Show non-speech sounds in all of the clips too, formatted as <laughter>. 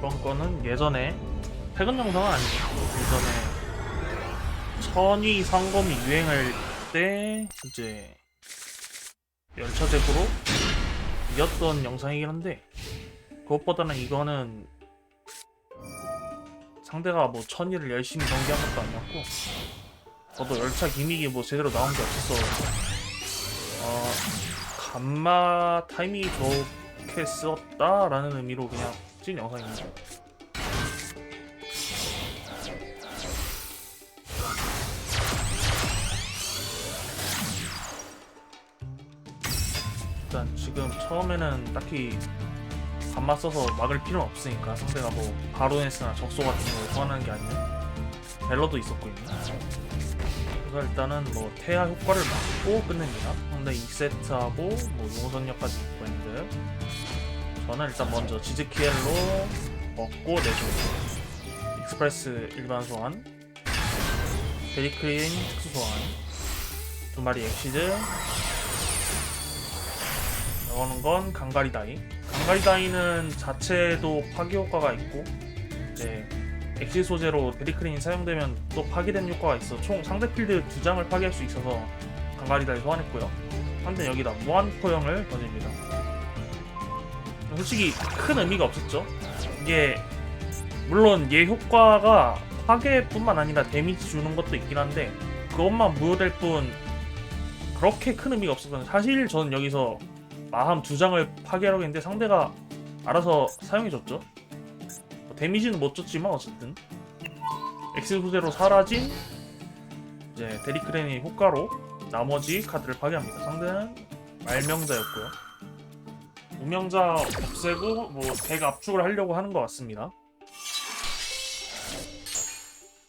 이번 거는 예전에 최근 영상은 아니고 예전에 천위 상검이 유행할 때 이제 열차제구로 이었던 영상이긴 한데 그것보다는 이거는 상대가 뭐 천위를 열심히 경기한 것도 아니었고 저도 열차 기믹이 뭐 제대로 나온 게 없었어 어, 감마 타이밍이 좋게 쓰었다라는 의미로 그냥 찍은 영상입니다. 일단 지금 처음에는 딱히 감마 써서 막을 필요는 없으니까 상대가 뭐 바로네스나 적소 같은 걸 소환하는 게 아니면 벨러도 있었고 있네. 그래서 일단은 뭐 태아 효과를 막고 끝냅니다. 상대 2세트하고 뭐 용선력까지 있고 있는데 저는 일단 먼저 지즈키엘로 먹고 내주고 익스프레스 일반 소환. 베리크린 특수 소환. 두 마리 엑시즈 나오는 건 강가리 다이. 강가리 다이는 자체도 파괴 효과가 있고 이제 엑시 소재로 베리크린이 사용되면 또 파괴된 효과가 있어. 총 상대 필드 두 장을 파괴할 수 있어서 강가리 다이 소환했고요. 상대 여기다 무한 포형을 던집니다 솔직히 큰 의미가 없었죠 이게 물론 얘 효과가 파괴뿐만 아니라 데미지 주는 것도 있긴 한데 그것만 무효될 뿐 그렇게 큰 의미가 없었거든요 사실 저는 여기서 마함 두 장을 파괴하려고 했는데 상대가 알아서 사용해줬죠 뭐 데미지는 못 줬지만 어쨌든 엑스 소재로 사라진 이제 데리크렌의 효과로 나머지 카드를 파괴합니다. 상대는 말명자였고요. 무명자 없애고 뭐덱 압축을 하려고 하는 것 같습니다.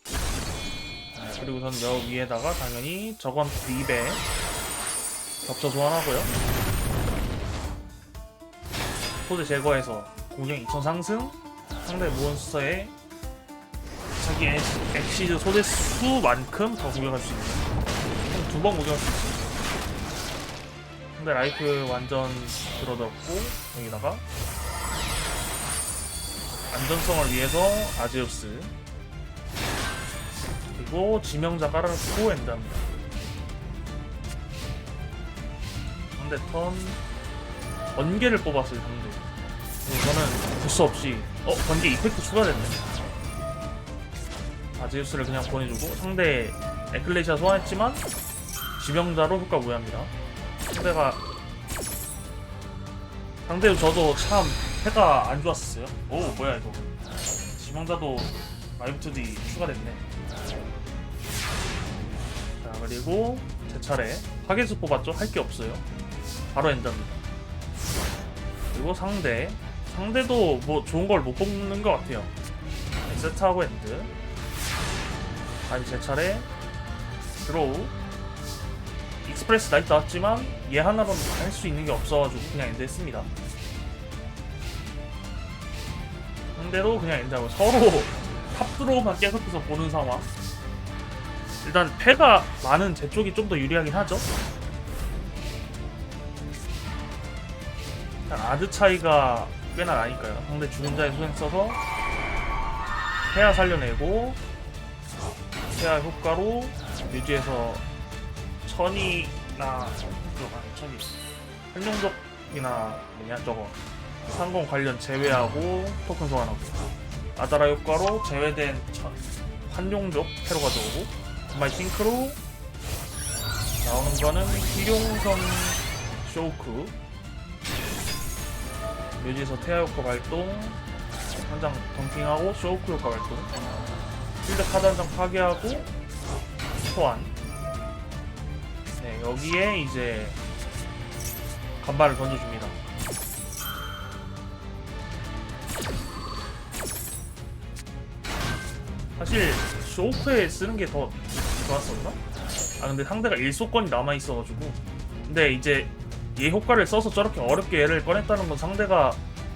네, 그리고 전여 위에다가 당연히 저건 립에 겹쳐 소환하고요. 소재 제거해서 공격 2000 상승 상대 몬스터의 자기 엑- 엑시즈 소재 수만큼 더 공격할 수 있는 두 번 공격할 수 있어요. 상대 라이프 완전 들어졌고 여기다가 안전성을 위해서 아제우스 그리고 지명자 깔아놓고 엔드합니다. 상대 턴 번개를 뽑았어요 상대. 저는 부스 없이 어 번개 이펙트 추가됐네. 아제우스를 그냥 보내주고 상대 에클레시아 소환했지만 지명자로 효과 무효합니다. 상대가 상대도 저도 참 해가 안 좋았었어요. 오 뭐야 이거 지명자도 2D 추가됐네. 자 그리고 제 차례 파괴수 뽑았죠. 할 게 없어요. 바로 엔드입니다. 그리고 상대 상대도 뭐 좋은 걸 못 뽑는 것 같아요. 세트하고 엔드. 다시 제 차례 드로우 익스프레스 나이트 나왔지만 얘 하나로는 할 수 있는 게 없어가지고 그냥 엔드 했습니다. 상대도 그냥 엔드하고 서로 <laughs> 탑 드로우만 계속해서 보는 상황. 일단 패가 많은 제 쪽이 좀 더 유리하긴 하죠. 일단 아드 차이가 꽤나 나니까요. 상대 죽은 자의 소행 써서 패야 살려내고 태아 효과로 유지해서 천이나 그거 아니 천이. 한용적이나 뭐냐 저거. 상공 관련 제외하고 토큰 소환하고 아다라 효과로 제외된 천, 한용적 패로 가져오고 정말 싱크로 나오는 거는 일용성 쇼크. 묘지에서 태아 효과 발동. 한 장 덤핑하고 쇼크 효과 발동. 필드 카드 한 장 파괴하고 소환. 네, 여기에 이제 간발을 던져줍니다. 사실 쇼크에 쓰는 게 더 좋았었나? 아 근데 상대가 일소권이 남아 있어가지고 근데 이제 얘 효과를 써서 저렇게 어렵게 얘를 꺼냈다는 건 상대가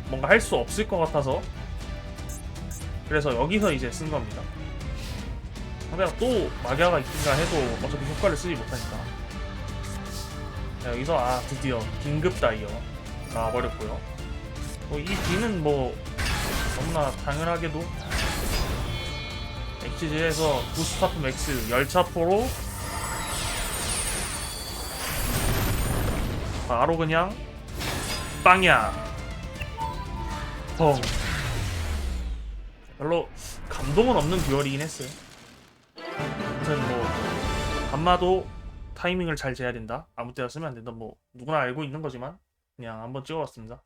뭔가 할 수 없을 것 같아서 그래서 여기서 이제 쓴 겁니다. 상대가 또 마기아가 있든가 해도 어차피 효과를 쓰지 못하니까. 자, 여기서 아 드디어 긴급 다이어. 나와버렸고요. 뭐 이 D는 뭐 너무나 당연하게도 엑시즈에서 부스타프 맥스 열차포로 바로 그냥 빵이야. 펑 별로 감동은 없는 듀얼이긴 했어요. 아무튼 뭐 간마도 타이밍을 잘 재야 된다. 아무 때나 쓰면 안 된다. 뭐 누구나 알고 있는 거지만 그냥 한번 찍어봤습니다